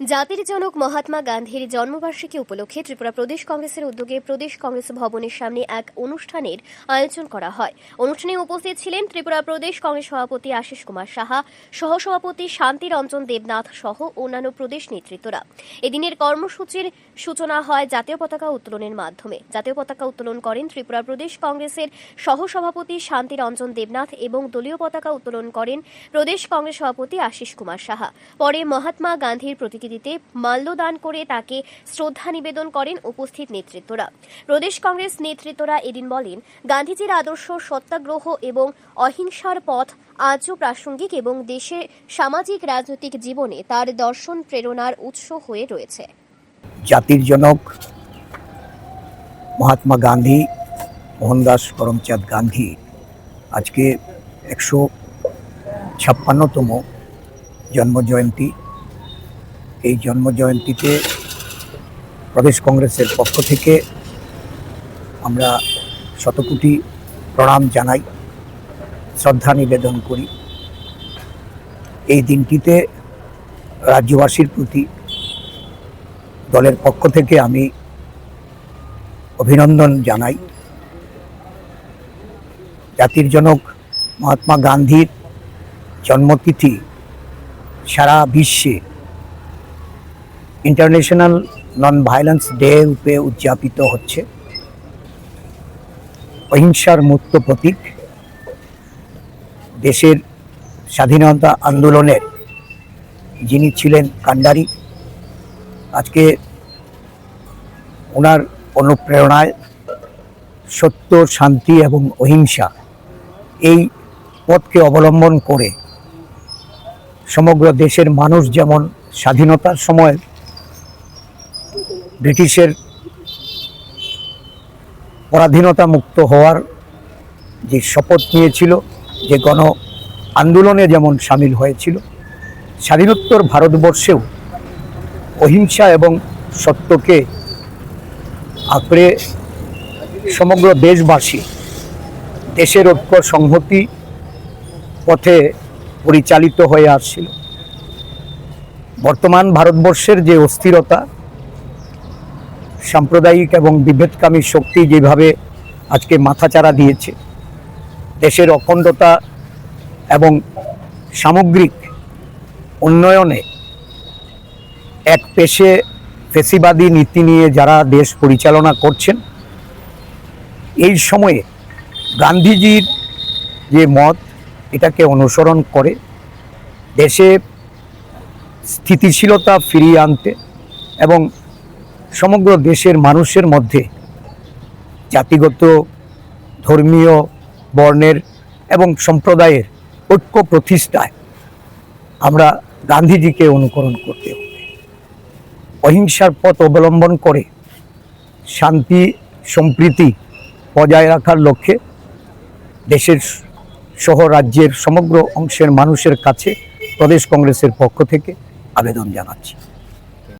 জাতির জনক মহাত্মা গান্ধীর জন্মবার্ষিকী উপলক্ষে ত্রিপুরা প্রদেশ কংগ্রেসের উদ্যোগে প্রদেশ কংগ্রেস ভবনের সামনে এক অনুষ্ঠানের আয়োজন করা হয়। অনুষ্ঠানে উপস্থিত ছিলেন ত্রিপুরা প্রদেশ কংগ্রেস সভাপতি আশিস কুমার সাহা, সহসভাপতি শান্তি রঞ্জন দেবনাথ সহ অন্যান্য প্রদেশ নেতৃত্বরা। এদিনের কর্মসূচির সূচনা হয় জাতীয় পতাকা উত্তোলনের মাধ্যমে। জাতীয় পতাকা উত্তোলন করেন ত্রিপুরা প্রদেশ কংগ্রেসের সহসভাপতি শান্তি রঞ্জন দেবনাথ এবং দলীয় পতাকা উত্তোলন করেন প্রদেশ কংগ্রেস সভাপতি আশিস কুমার সাহা। পরে মহাত্মা গান্ধীর প্রতিকৃতিতে মাল্যদান করে তাকে শ্রদ্ধা নিবেদন করেন উপস্থিত নেতৃত্বরা। প্রদেশ কংগ্রেস নেতৃত্বরা এদিন বলেন, গান্ধীজির আদর্শ সত্যাগ্রহ এবং অহিংসার পথ আজও প্রাসঙ্গিক এবং দেশের সামাজিক রাজনৈতিক জীবনে তার দর্শন প্রেরণার উৎস হয়ে রয়েছে। জাতির জনক মহাত্মা গান্ধী, মোহনদাস করমচাঁদ গান্ধী আজকে একশো ছাপ্পান্নতম জন্মজয়ন্তী। এই জন্মজয়ন্তীতে প্রদেশ কংগ্রেসের পক্ষ থেকে আমরা শতকোটি প্রণাম জানাই, শ্রদ্ধা নিবেদন করি। এই দিনটিতে রাজ্যবাসীর প্রতি দলের পক্ষ থেকে আমি অভিনন্দন জানাই। জাতির জনক মহাত্মা গান্ধীর জন্মতিথি সারা বিশ্বে ইন্টারন্যাশনাল নন ভায়োলেন্স ডে রূপে উদযাপিত হচ্ছে। অহিংসার মুক্ত প্রতীক। দেশের স্বাধীনতা আন্দোলনের যিনি ছিলেন কান্ডারি আজকে ওনার অনুপ্রেরণায় সত্য, শান্তি এবং অহিংসা এই পথকে অবলম্বন করে সমগ্র দেশের মানুষ যেমন স্বাধীনতার সময় ব্রিটিশের পরাধীনতা মুক্ত হওয়ার যে শপথ নিয়েছিল, যে গণ আন্দোলনে যেমন সামিল হয়েছিল, স্বাধীনোত্তর ভারতবর্ষেও অহিংসা এবং সত্যকে আঁকড়ে সমগ্র দেশবাসী দেশের ঐক্য সংহতি পথে পরিচালিত হয়ে আসছিল। বর্তমান ভারতবর্ষের যে অস্থিরতা সাম্প্রদায়িক এবং বিভেদকামী শক্তি যেভাবে আজকে মাথাচাড়া দিয়েছে, দেশের অখণ্ডতা এবং সামগ্রিক উন্নয়নে এক পেশে ফেসিবাদী নীতি নিয়ে যারা দেশ পরিচালনা করছেন, এই সময়ে গান্ধীজির যে মত, এটাকে অনুসরণ করে দেশে স্থিতিশীলতা ফিরিয়ে আনতে এবং সমগ্র দেশের মানুষের মধ্যে জাতিগত, ধর্মীয়, বর্ণের এবং সম্প্রদায়ের ঐক্য প্রতিষ্ঠায় আমরা গান্ধীজিকে অনুকরণ করতে হবে। অহিংসার পথ অবলম্বন করে শান্তি, সম্প্রীতি বজায় রাখার লক্ষ্যে দেশের সহ রাজ্যের সমগ্র অংশের মানুষের কাছে প্রদেশ কংগ্রেসের পক্ষ থেকে আবেদন জানাচ্ছি।